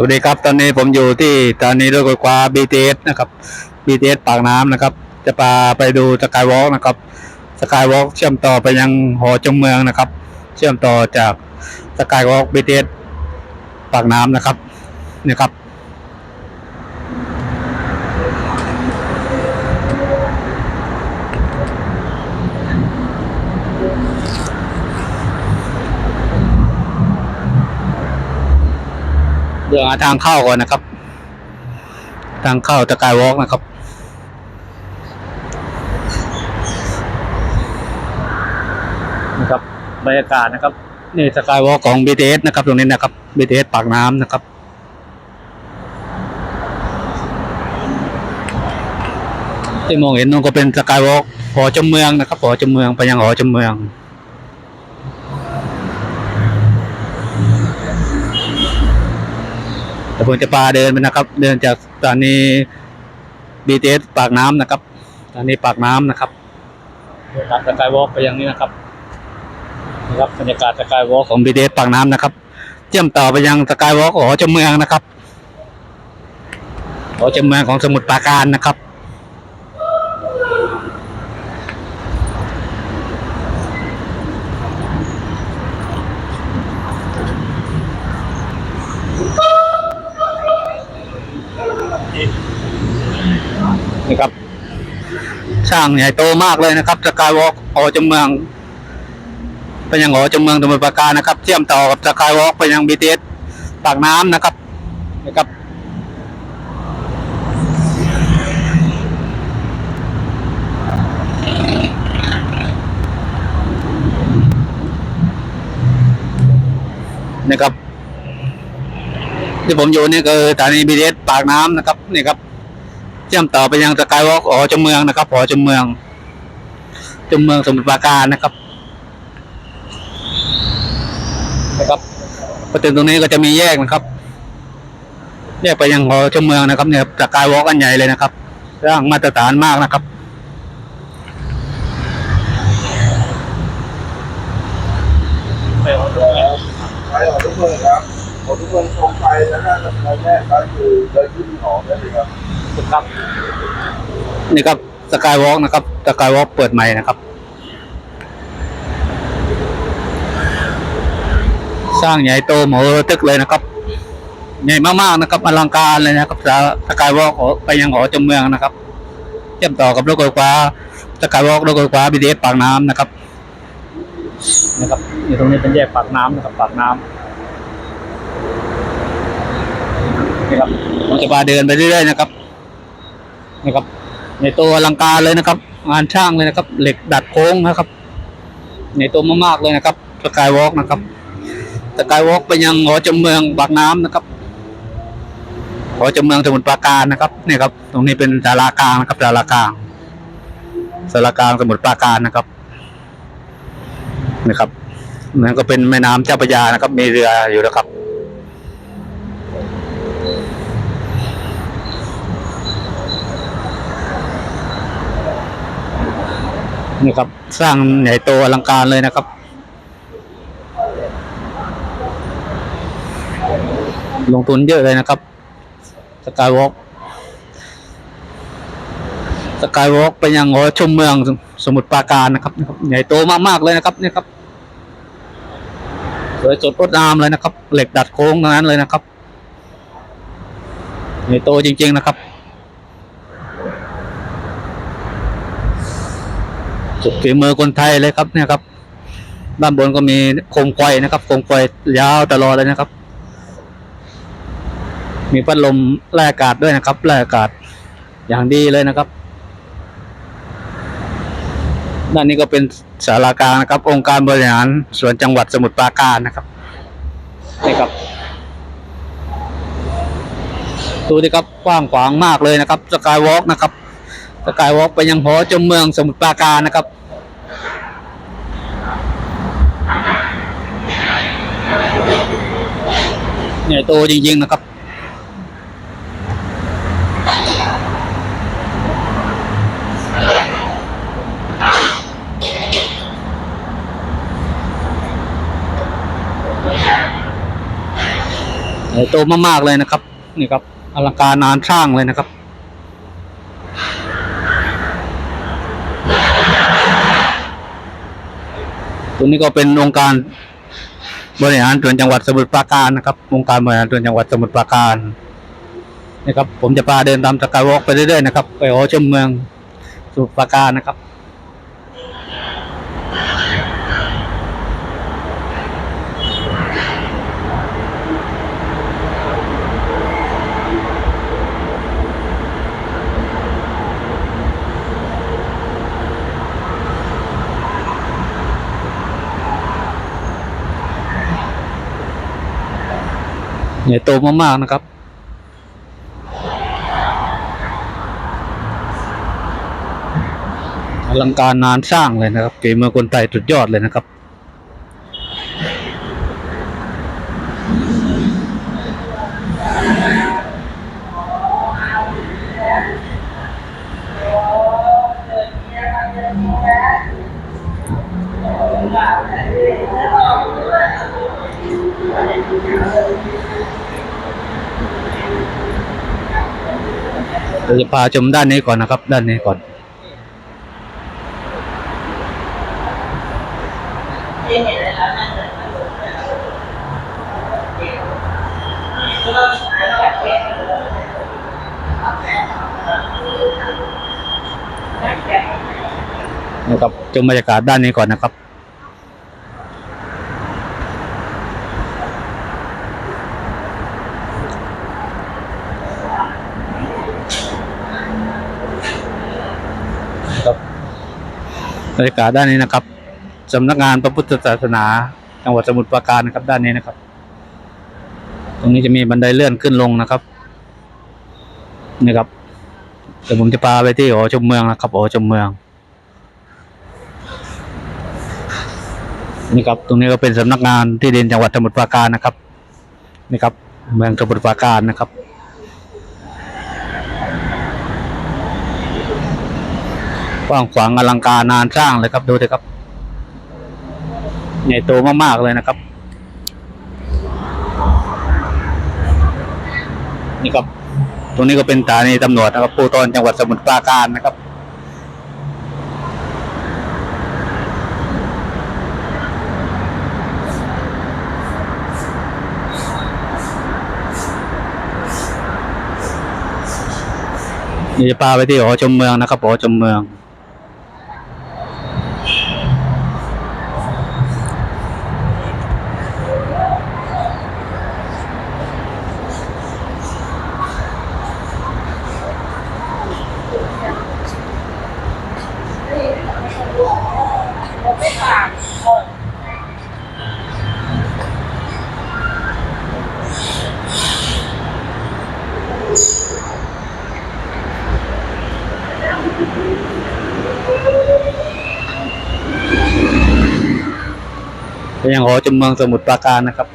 สวัสดีครับ ตอนนี้ผมอยู่ที่ตอนนี้รถไฟฟ้า BTS นะครับ BTS ปากน้ำนะครับ จะพาไปดูสกายวอล์กนะครับสกายวอล์กเชื่อมต่อไปยังหอจงเมืองนะครับ เชื่อมต่อจากสกายวอล์ก BTS ปากน้ำนะครับนี่ครับ ดี๋ยวหาทางเข้าก่อนนะครับ ทางเข้าสกายวอล์กนะครับนะครับบรรยากาศนะครับนี่สกายวอล์กของ BTS นะครับ ตรงนี้นะครับ BTS ปากน้ำนะครับที่มองเห็นนู่นก็เป็นสกายวอล์กหอจมเมืองนะครับหอจมเมืองไปยังหอจมเมือง แต่ผมจะพาเดินไปนะครับ เดินจากสถานี BTS ปากน้ำนะครับสถานีปากน้ำนะครับจากสกายวอล์กไปยังนี้นะครับนะครับบรรยากาศสกายวอล์กของ BTS ปากน้ำนะครับเชื่อมต่อไปยังสกายวอล์กหอจมเมืองนะครับหอจมเมืองของสมุทรปราการนะครับ นี่ครับ สร้างใหญ่โตมากเลยนะครับสกายวอล์กหอจมเมือง ไปยังหอจมเมืองสมุทรปราการนะครับ เชื่อมต่อกับสกายวอล์กไปยังบีทีเอสปากน้ำนะครับนะครับนะครับที่ผมอยู่นี่คือสถานีบีทีเอสปากน้ำนะครับนี่ครับ เชื่อมต่อไปยังสกายวอล์กหอจมเมืองนะครับหอจมเมืองจมเมืองสมุทรปราการนะครับนะครับพอถึงตรงนี้ก็จะมีแยกนะครับ แยกไปยังหอจมเมืองนะครับเนี่ยสกายวอล์กอันใหญ่เลยนะครับร้างมาตรฐานมากนะครับไปออกทุกเมืองครับออกทุกเมืองตรงไปแล้วก็ทางแรกก็คือเลยขึ้นหอได้เลยครับ ครับ นี่ครับสกายวอล์กนะครับสกายวอล์กเปิดใหม่นะครับ สร้างใหญ่โตโหมตึกเลยนะครับ ใหญ่มากๆนะครับอลังการเลยนะครับสกายวอล์กไปยังหอจมเมืองนะครับเชื่อมต่อกับรถไฟฟ้าสกายวอล์กรถไฟฟ้าบีเดสปากน้ำนะครับนะครับอยู่ตรงนี้เป็นแยกปากน้ำนะครับปากน้ำนี่ครับผมจะพาเดินไปเรื่อยๆนะครับ นี่ครับ ในตัวอลังการเลยนะครับ งานช่างเลยนะครับ เหล็กดัดโค้งนะครับ ในตัวมากๆเลยนะครับสกายวอล์กนะครับสกายวอล์กไปยังหอจมเมืองปากน้ำนะครับหอจมเมืองสมุทรปราการนะครับเนี่ยครับ ตรงนี้เป็นศาลากลางนะครับศาลากลางศาลากลางสมุทรปราการนะครับนะครับนั่นก็เป็นแม่น้ำเจ้าพระยานะครับ มีเรืออยู่นะครับ นี่ครับ สร้างใหญ่โตอลังการเลยนะครับ ลงทุนเยอะเลยนะครับสกายวอล์กสกายวอล์กไปยังหอชมเมืองสมุทรปราการนะครับนะครับใหญ่โตมากๆเลยนะครับนี่ครับสวยสดงดงามเลยนะครับ เหล็กดัดโค้งทั้งนั้นเลยนะครับ ใหญ่โตจริง ๆนะครับ สุด ฝีมือคนไทยเลยครับเนี่ยครับ ด้านบนก็มีโคมไฟนะครับโคมไฟยาวตลอดเลยนะครับ มีพัดลมแล่อากาศด้วยนะครับแล่อากาศอย่างดีเลยนะครับ ด้านนี้ก็เป็นสารากลางนะครับ องค์การบริหารส่วนจังหวัดสมุทรปราการนะครับนี่ครับดูดิครับกว้างขวางมากเลยนะครับสกายวอล์กนะครับ สกายวอล์กไปยังหอจมเมืองสมุทรปราการนะครับ ใหญ่โตจริงๆนะครับใหญ่โตมากๆเลยนะครับ นี่ครับอลังการนานสร้างเลยนะครับ ตัวนี้ก็เป็นองค์การบริหารส่วนจังหวัดสมุทรปราการนะครับ องค์การบริหารส่วนจังหวัดสมุทรปราการนะครับ ผมจะพาเดินตามสกายวอล์กไปเรื่อยๆนะครับ ไปหอชมเมืองสมุทรปราการนะครับ ใหญ่โตมากๆนะครับ อลังการนานสร้างเลยนะครับ เกมเมืองคนไทยสุดยอดเลยนะครับ เราจะพาชมด้านนี้ก่อนนะครับ ด้านนี้ก่อน นะครับชมบรรยากาศด้านนี้ก่อนนะครับครับ บรรยากาศด้านนี้นะครับสำนักงานพระพุทธศาสนาจังหวัดสมุทรปราการนะครับ ด้านนี้นะครับ ตรงนี้จะมีบันไดเลื่อนขึ้นลงนะครับนี่ครับเดี๋ยวผมจะพาไปที่หอชมเมืองนะครับหอชมเมือง นี่ครับตรงนี้ก็เป็นสำนักงานที่ดินจังหวัดสมุทรปราการนะครับนี่ครับ เมืองสมุทรปราการนะครับ กว้างขวางอลังการนานสร้างเลยครับดูดิครับใหญ่โตมากๆเลยนะครับ นี่ครับตรงนี้ก็เป็นสถานีตำรวจนะครับภูธรจังหวัดสมุทรปราการนะครับนี่จะพาไปที่หอชมเมืองนะครับหอชมเมือง เป็นอ ย่างหอชมเมืองสมุทรปราการนะครับ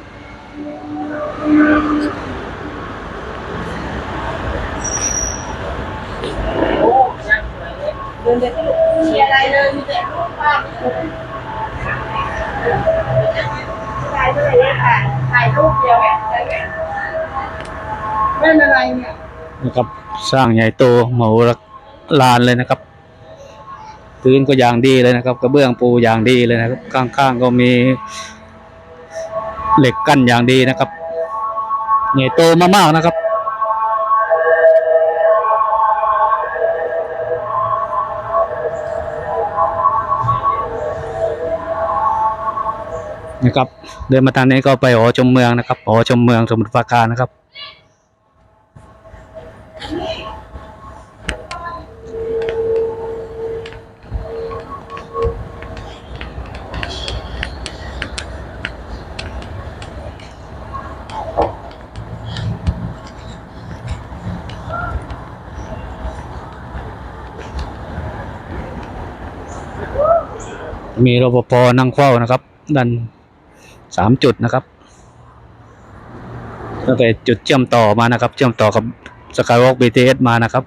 เดินเดินก็ลูกมีอะไรเลยมีแต่รูปภาพถ่ายเดียถ่ายถ่ายรูปเดียวไงอะไรเงี้ยไม่เป็นไรเนี่ยนะครับ สร้างใหญ่โตมโหฬารลานเลยนะครับพื้นก็อย่างดีเลยนะครับ กระเบื้องปูอย่างดีเลยนะครับ ข้างๆก็มี เหล็กกั้นอย่างดีนะครับใหญ่โตมากๆนะครับ นะครับ เดินมาทางนี้ก็ไปหอชมเมืองนะครับหอชมเมืองสมุทรปราการนะครับ มีรปภนั่งเฝ้านะครับดันสามจุดนะครับตั้งแต่จุดเชื่อมต่อมานะครับ เชื่อมต่อกับสกายวอล์ก BTS มานะครับ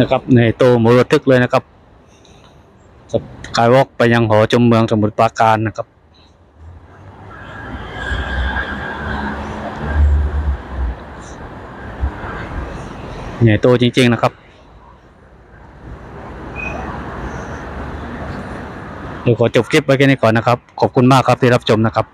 นะครับ ในโตมรทึกเลยนะครับสกายวอล์กไปยังหอชมเมืองสมุทรปราการนะครับ ใหญ่โตจริง ๆ นะครับ เดี๋ยวขอจบคลิปไว้แค่นี้ก่อนนะครับ ขอบคุณมากครับที่รับชมนะครับ